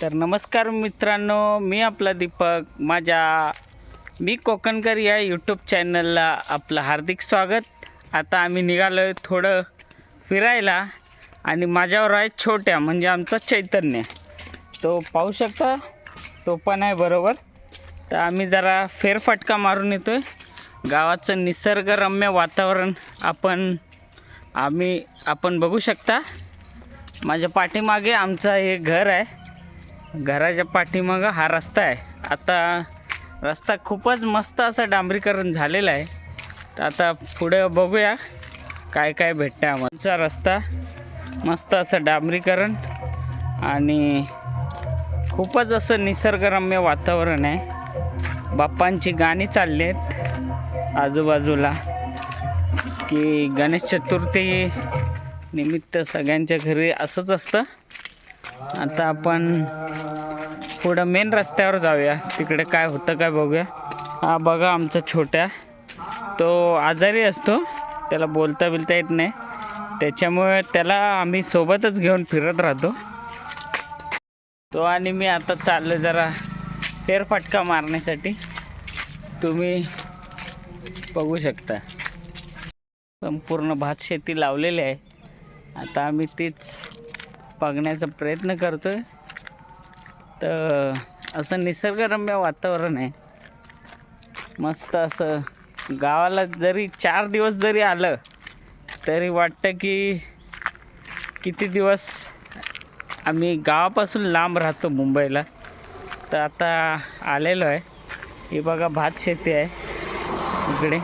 तर नमस्कार मित्रांनो मी आपला दीपक माझ्या मी कोकणकर या यूट्यूब चॅनलला आपलं हार्दिक स्वागत. आता आम्ही निघालो आहे थोडं फिरायला आणि माझ्यावर आहे छोट्या म्हणजे आमचं चैतन्य. तो पाहू शकता? तो पण आहे बरोबर. तर आम्ही जरा फेरफटका मारून येतो आहे गावाचं निसर्गरम्य वातावरण आपण आम्ही आपण बघू शकता. माझ्या पाठीमागे आमचं हे घर आहे. घराच्या पाठीमागं हा रस्ता आहे. आता रस्ता खूपच मस्त असं डांबरीकरण झालेलं आहे. तर आता पुढे बघूया काय काय भेटतं आमचा रस्ता मस्त असं डांबरीकरण आणि खूपच असं निसर्गरम्य वातावरण आहे. बाप्पांची गाणी चालली आहेत आजूबाजूला की गणेश चतुर्थी निमित्त सगळ्यांच्या घरी असंच असतं. आता आपण पुढं मेन रस्त्यावर जाऊया. तिकडे काय होतं काय बघूया. हा बघा आमचा छोट्या. तो आजारी असतो. त्याला बोलता बिलता येत नाही. त्याच्यामुळे त्याला आम्ही सोबतच घेऊन फिरत राहतो. तो आणि मी आता चाललो जरा फेरफटका मारण्यासाठी. तुम्ही बघू शकता. संपूर्ण भात शेती लावलेली आहे. आता आम्ही तीच बघण्याचा प्रयत्न करतोय. तर असं निसर्गरम्य वातावरण आहे. मस्त असं गावाला जरी चार दिवस जरी आलं तरी वाटतं की किती दिवस आम्ही गावापासून लांब राहतो मुंबईला. तर आता आलेलो आहे. ही बघा भात शेती आहे इकडे.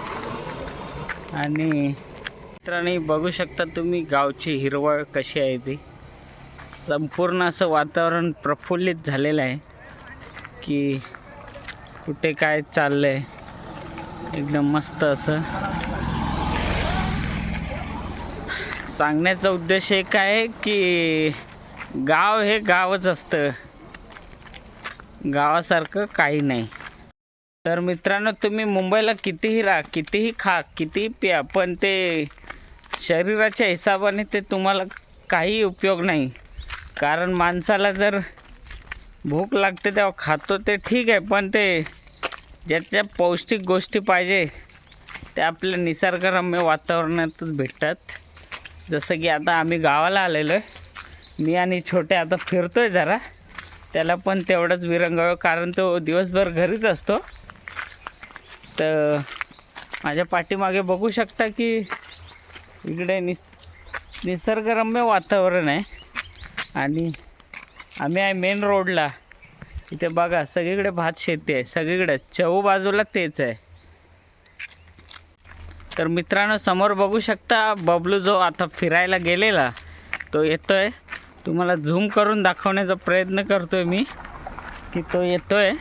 आणि मित्रांनी बघू शकता तुम्ही गावची हिरवळ कशी आहे ती. संपूर्ण असं वातावरण प्रफुल्लित झालेलं आहे की कुठे काय चाललं आहे एकदम मस्त असं. सांगण्याचा उद्देश एक आहे की गाव हे गावच असतं. गावासारखं काही नाही. तर मित्रांनो तुम्ही मुंबईला कितीही राहा कितीही खा कितीही प्या पण ते शरीराच्या हिसाबाने ते तुम्हाला काही उपयोग नाही. कारण माणसाला जर भूक लागते तेव्हा खातो ते ठीक आहे पण ते ज्याच्या पौष्टिक गोष्टी पाहिजे त्या आपल्या निसर्गरम्य वातावरणातच भेटतात. जसं की आता आम्ही गावाला आलेलो आहे मी आणि छोटे आता फिरतो आहे जरा. त्याला पण तेवढंच विरंगावं कारण तो दिवसभर घरीच असतो. तर माझ्या पाठीमागे बघू शकता की इकडे निस निसर्गरम्य वातावरण आहे. आणि आम्ही आहे मेन रोडला इथे बघा सगळीकडे भात शेती आहे. सगळीकडे. चहू बाजूला तेच आहे. तर मित्रांनो समोर बघू शकता बबलू जो आता फिरायला गेलेला तो येतोय. तुम्हाला झूम करून दाखवण्याचा प्रयत्न करतोय मी की तो येतोय.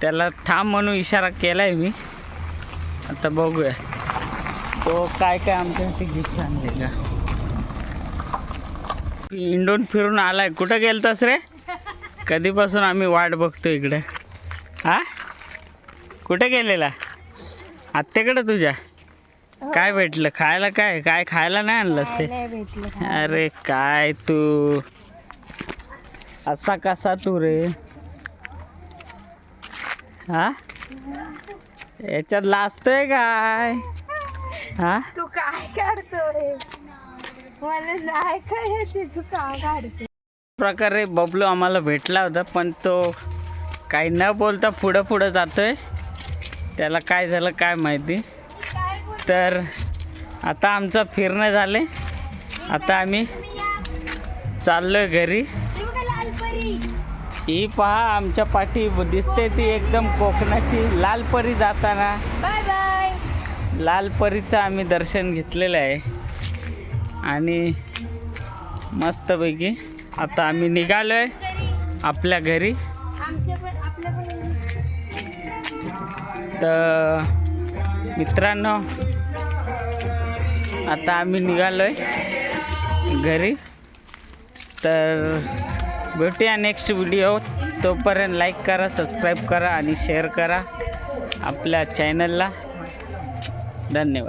त्याला थांब म्हणून इशारा केला आहे मी. आता बघूया. तो काय काय आमच्यासाठी गिफ्ट आणले का इंडोन फिरून आलाय. कुठं गेलतास रे? कधीपासून आम्ही वाट बघतो इकडे. हा? कुठे गेलेला? आत्याकडे तुझ्या? काय भेटलं? खायला काय? काय खायला नाही आणलंस ते? अरे काय तू? असा कसा तू रे? हा? याच्यात लाजतोय काय? हा? तू काय काढतोय प्रकारे बबलू आम्हाला भेटला होता पण तो काही न बोलता पुढं पुढं जातोय. त्याला काय झालं काय माहिती. तर आता आमचं फिरणं झाले. आता आम्ही चाललोय घरी. ही पहा आमच्या पाठी दिसते ती एकदम कोकणाची लाल परी जाताना. Bye bye. लाल परीचं आम्ही दर्शन घेतलेलं आहे. आणि मस्तपैकी आता आम्ही निघालो आहे आपल्या घरी. तर मित्रांनो आता आम्ही निघालो आहे घरी. तर भेटूया नेक्स्ट व्हिडिओ तोपर्यंत लाईक करा सबस्क्राईब करा आणि शेअर करा आपल्या चॅनलला धन्यवाद.